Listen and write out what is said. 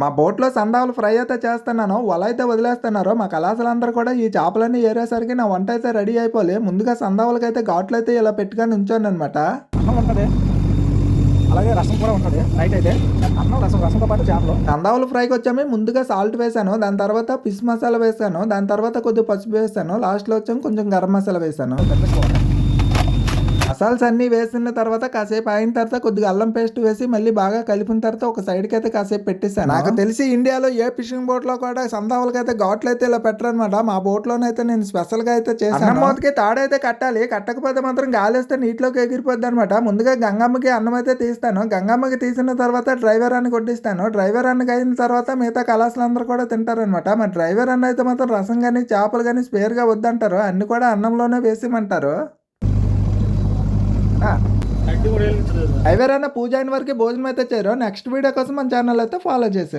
మా బోట్లో సందావులు ఫ్రై అయితే చేస్తున్నాను వల అయితే వదిలేస్తున్నారు మా కళాశాలందరూ కూడా ఈ చేపలన్నీ ఏరేసరికి నా వంట అయితే రెడీ అయిపోలే. ముందుగా సందావులకి అయితే ఘాట్లు అయితే ఇలా పెట్టుకొని ఉంచాను అనమాట ఉంటుంది. అలాగే రసం కూడా ఉంటుంది. నైట్ అయితే. అన్నం రసం రసంతో పాటు చేపలు. సందావులు ఫ్రైకి వచ్చాము ముందుగా సాల్ట్ వేసాను దాని తర్వాత ఫిష్ మసాలా వేసాను దాని తర్వాత కొద్దిగా పసుపు వేసాను లాస్ట్లో వచ్చాము కొంచెం గరం మసాలా వేసాను. మసాల్స్ అన్నీ వేసిన తర్వాత కాసేపు అయిన తర్వాత కొద్దిగా అల్లం పేస్ట్ వేసి మళ్ళీ బాగా కలిపిన తర్వాత ఒక సైడ్కి అయితే కాసేపు పెట్టేశాను. నాకు తెలిసి ఇండియాలో ఏ ఫిషింగ్ బోట్లో కూడా సందావులకి అయితే ఘాట్లు అయితే ఇలా పెట్టరనమాట మా బోట్ లోనైతే నేను స్పెషల్గా అయితే చేశాను. మూతకి తాడైతే కట్టాలి. కట్టకపోతే మాత్రం గాలేస్తే నీటిలోకి ఎగిరిపోద్ది అనమాట ముందుగా గంగమ్మకి అన్నం అయితే తీస్తాను. గంగమ్మకి తీసిన తర్వాత డ్రైవర్ అని కొట్టిస్తాను. డ్రైవర్ అన్నకి అయిన తర్వాత మిగతా కళాశాల అందరూ కూడా తింటారనమాట మరి డ్రైవర్ అన్న అయితే మాత్రం రసం కానీ చేపలు కానీ స్పేర్గా వద్దంటారు. అన్ని కూడా అన్నంలోనే వేసిమంటారు. ఎవరైనా పూజ అయిన వరకు భోజనం అయితే చేయరు. నెక్స్ట్ వీడియో కోసం మన ఛానల్ అయితే ఫాలో చేసాను